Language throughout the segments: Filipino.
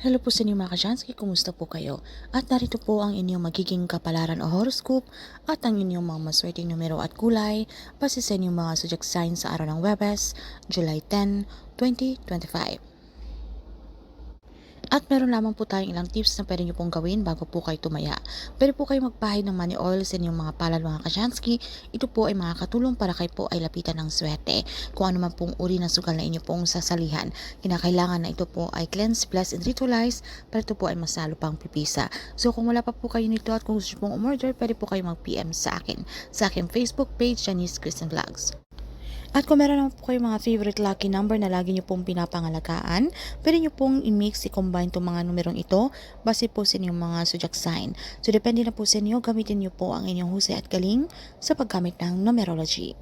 Hello po sa inyo mga kasyansky, kumusta po kayo? At narito po ang inyong magiging kapalaran o horoscope at ang inyong mga maswerteng numero at kulay base sa inyong mga zodiac sign sa araw ng Webes, July 10, 2025. At meron lamang po tayong ilang tips na pwede nyo pong gawin bago po kayo tumaya. Pwede po kayo magpahid ng money oil sa inyong mga palad mga kasyansky. Ito po ay makakatulong para kayo po ay lapitan ng swerte. Kung ano man pong uri ng sugal na inyo pong sasalihan, kinakailangan na ito po ay cleanse, bless, and ritualize para ito po ay mas lalo pang pipisa. So kung wala pa po kayo nito at kung gusto pong umorder, pwede po kayo mag-PM sa akin. Sa aking Facebook page, Janice Christian Vlogs. At kung meron naman po kayo mga favorite lucky number na lagi nyo pong pinapangalagaan, pwede nyo pong i-mix, i-combine itong mga numerong ito base po sa inyong mga zodiac sign. So depende na po sa inyo, gamitin nyo po ang inyong husay at galing sa paggamit ng numerology.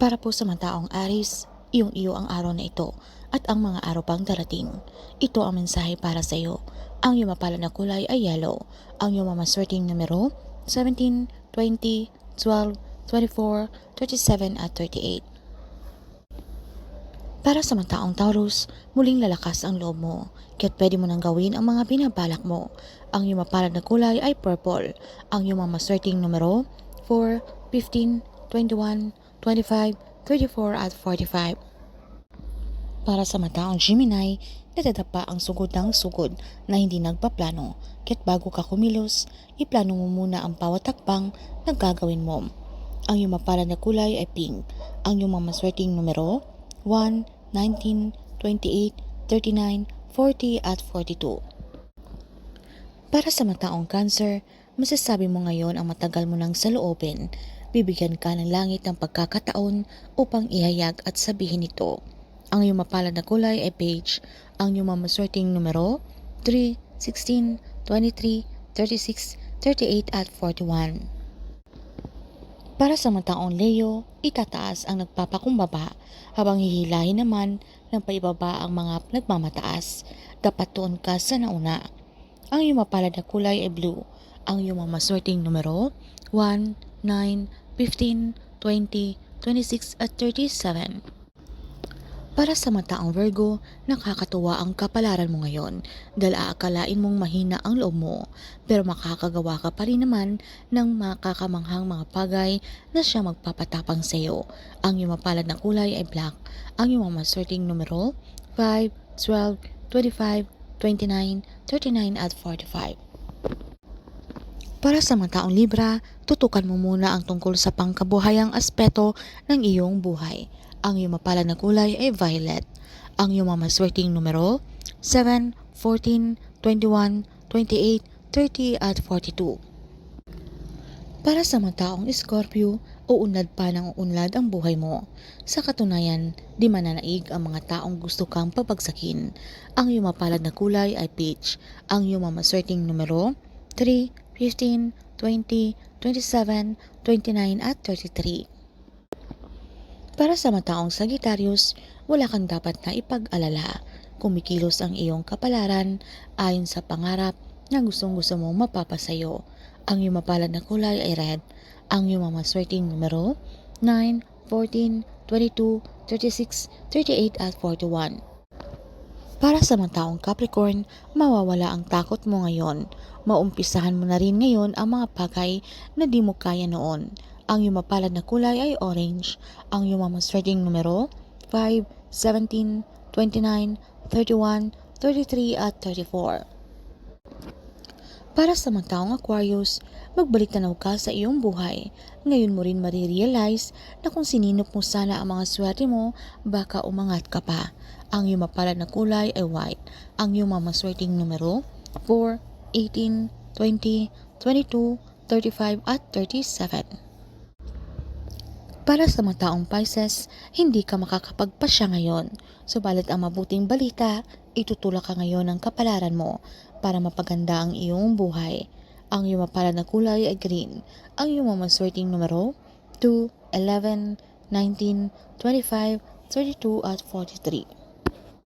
Para po sa mga taong Aris, iyong iyo ang araw na ito at ang mga araw pang darating. Ito ang mensahe para sa iyo. Ang iyong mapala na kulay ay yellow. Ang iyong mamaswerteng numero 17, 20, 12, 24, 37 at 38. Para sa mga taong Taurus, muling lalakas ang loob mo, kaya't pwede mo nang gawin ang mga binabalak mo. Ang iyong mapalad na kulay ay purple. Ang iyong mga maswerteng numero 4, 15, 21, 25, 34 at 45. Para sa mataong Gemini, nadadapa ang sugod ng sugod na hindi nagpaplano. Kaya't bago ka kumilos, iplano mo muna ang bawat takbang na gagawin mo. Ang iyong mapalad na kulay ay pink. Ang iyong mga maswerteng numero 1, 19, 28, 39, 40 at 42. Para sa mataong cancer, masasabi mo ngayon ang matagal mo nang saloobin. Bibigyan ka ng langit ng pagkakataon upang ihayag at sabihin ito. Ang iyong mapalad na kulay ay beige. Ang iyong mamaswerteng numero 3, 16, 23, 36, 38 at 41. Para sa mataong Leo, itataas ang nagpapakumbaba habang hihilahin naman ng paibaba ang mga nagmamataas. Dapat tuon ka sa nauna. Ang iyong mapalad na kulay ay blue. Ang iyong mamaswerteng numero 1, 9, 15, 20, 26 at 37. Para sa mataong Virgo, nakakatuwa ang kapalaran mo ngayon dahil aakalain mong mahina ang loob mo pero makakagawa ka pa rin naman ng makakamanghang mga bagay na siya magpapatapang sa iyo. Ang iyong mapalad na kulay ay black. Ang iyong mamaswerteng numero 5, 12, 25, 29, 39 at 45. Para sa mga taong Libra, tutukan mo muna ang tungkol sa pangkabuhayang aspeto ng iyong buhay. Ang iyong mapalad na kulay ay violet. Ang iyong mamaswerteng numero 7, 14, 21, 28, 30 at 42. Para sa mga taong Scorpio, uunlad pa ng uunlad ang buhay mo. Sa katunayan, di mananaig ang mga taong gusto kang papagsakin. Ang iyong mapalad na kulay ay peach. Ang iyong mamaswerteng numero 3, 15, 20, 27, 29 at 33. Para sa mataong Sagittarius, wala kang dapat na ipag-alala. Kumikilos ang iyong kapalaran ayon sa pangarap na gustong gusto mong mapapasayo. Ang iyong mapalad na kulay ay red. Ang iyong mamaswerteng numero 9, 14, 22, 36, 38 at 41. Para sa mga taong Capricorn, mawawala ang takot mo ngayon. Maumpisahan mo na rin ngayon ang mga bagay na di mo kaya noon. Ang iyong mapalad na kulay ay orange. Ang iyong mamaswerteng numero 5, 17, 29, 31, 33 at 34. Para sa mga taong Aquarius, magbalik tanaw ka sa iyong buhay. Ngayon mo rin marirealize na kung sininop mo sana ang mga swerte mo, baka umangat ka pa. Ang iyong mapalad na kulay ay white. Ang iyong mamaswerteng numero 4, 18, 20, 22, 35 at 37. Para sa mga taong Pisces, hindi ka makakapagpasya ngayon. Subalit ang mabuting balita, itutulak ka ngayon ng kapalaran mo para mapaganda ang iyong buhay. Ang iyong mapalad na kulay ay green. Ang iyong mamaswerteng numero 2, 11, 19, 25, 32 at 43.